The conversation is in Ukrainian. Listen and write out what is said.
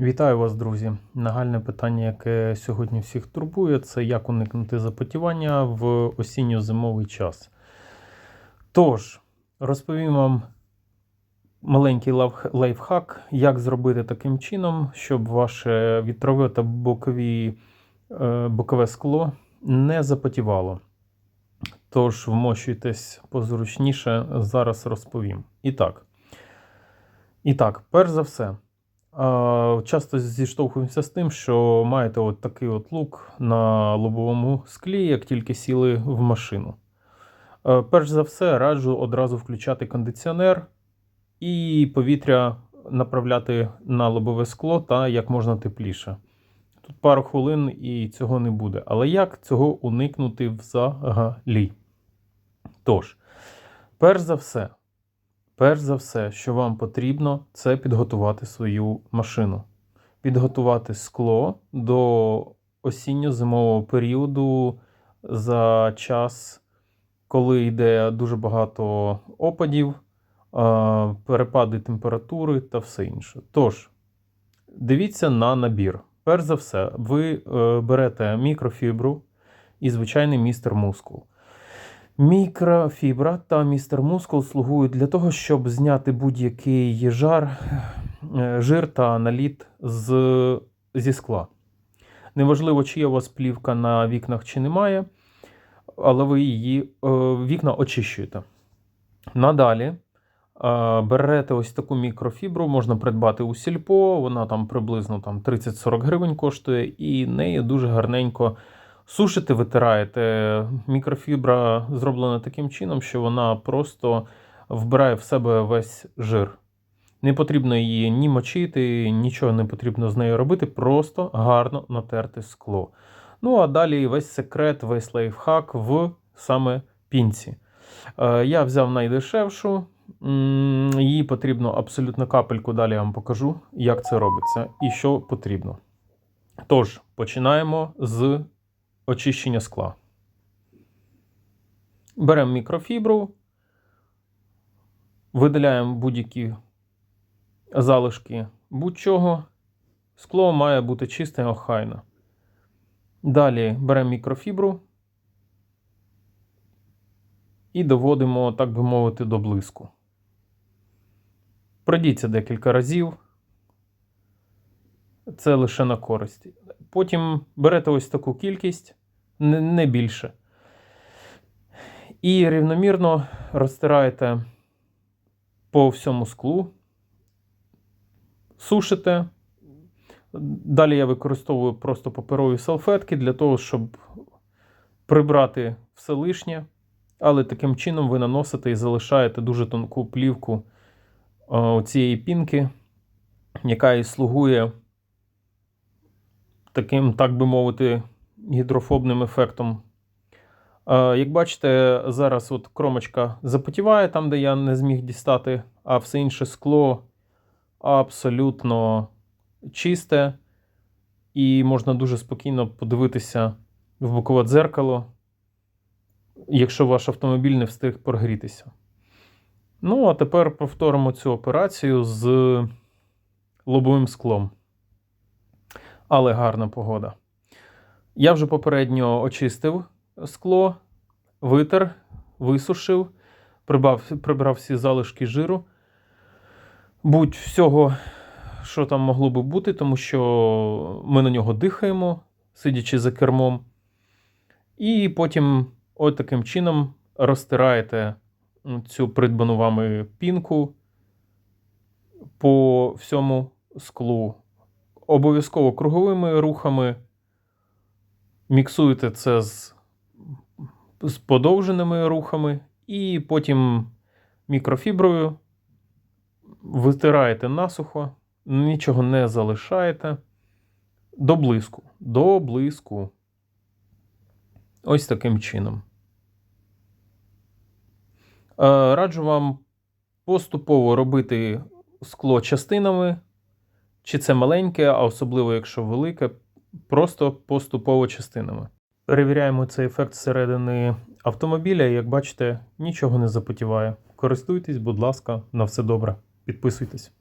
Вітаю вас, друзі! Нагальне питання, яке сьогодні всіх турбує, це як уникнути запотівання в осінньо-зимовий час. Тож, розповім вам маленький лайфхак, як зробити таким чином, щоб ваше вітрове та бокові, е, бокове скло не запотівало. Тож, вмощуйтесь позручніше, зараз розповім. І так. І так, перш за все. Часто зіштовхуємося з тим, що маєте от такий от лук на лобовому склі, як тільки сіли в машину. Е, Перш за все, раджу одразу включати кондиціонер і повітря направляти на лобове скло та як можна тепліше. Тут пару хвилин і цього не буде. Але як цього уникнути взагалі? Тож, перш за все, Перш за все, що вам потрібно, це підготувати свою машину. Підготувати скло до осінньо-зимового періоду за час, коли йде дуже багато опадів, перепади температури та все інше. Тож, дивіться на набір. Перш за все, ви е, берете мікрофібру і звичайний містер мускул. Мікрофібра та містер мускул слугують для того, щоб зняти будь-який жар, е, жир та наліт з, зі скла. Неважливо, чи є у вас плівка на вікнах чи немає, але ви її е, вікна очищуєте. Надалі е, берете ось таку мікрофібру, можна придбати у сільпо, вона там приблизно там, 30-40 гривень коштує, і нею дуже гарненько. Сушите, витираєте. Мікрофібра зроблена таким чином, що вона просто вбирає в себе весь жир. Не потрібно її ні мочити, нічого не потрібно з нею робити, просто гарно натерти скло. Ну а далі весь секрет, весь лайфхак в саме пінці. Е, Я взяв найдешевшу, її потрібно абсолютно капельку. Далі я вам покажу, як це робиться і що потрібно. Тож, починаємо з очищення скла. Беремо мікрофібру, видаляємо будь-які залишки будь-чого. Скло має бути чисте і охайне. Далі беремо мікрофібру і доводимо, так би мовити, до блиску. Пройдіться декілька разів. Це лише на користь. Потім берете ось таку кількість, не, більше. І рівномірно розтираєте по всьому склу, сушите. Далі я використовую просто паперові салфетки для того, щоб прибрати все лишнє. Але таким чином ви наносите і залишаєте дуже тонку плівку е, цієї пінки, яка і слугує таким, так би мовити, гідрофобним ефектом. Е, Як бачите, зараз от кромочка запотіває там, де я не зміг дістати, а все інше скло абсолютно чисте, і можна дуже спокійно подивитися в бокове дзеркало, якщо ваш автомобіль не встиг прогрітися. Ну, а тепер повторимо цю операцію з лобовим склом. Але гарна погода. Я вже попередньо очистив скло, витер, висушив, прибрав, прибрав всі залишки жиру. Будь всього, що там могло би бути, тому що ми на нього дихаємо, сидячи за кермом. І потім, от таким чином, розтираєте цю придбану вами пінку по всьому склу. Обов'язково круговими рухами. Міксуєте це з, з подовженими рухами, і потім мікрофіброю витираєте насухо, нічого не залишаєте. До блиску. До блиску. Ось таким чином. Е, Раджу вам поступово робити скло частинами. Чи це маленьке, а особливо якщо велике, просто поступово частинами. Перевіряємо цей ефект зсередини автомобіля, і як бачите, нічого не запотіває. Користуйтесь, будь ласка, на все добре. Підписуйтесь.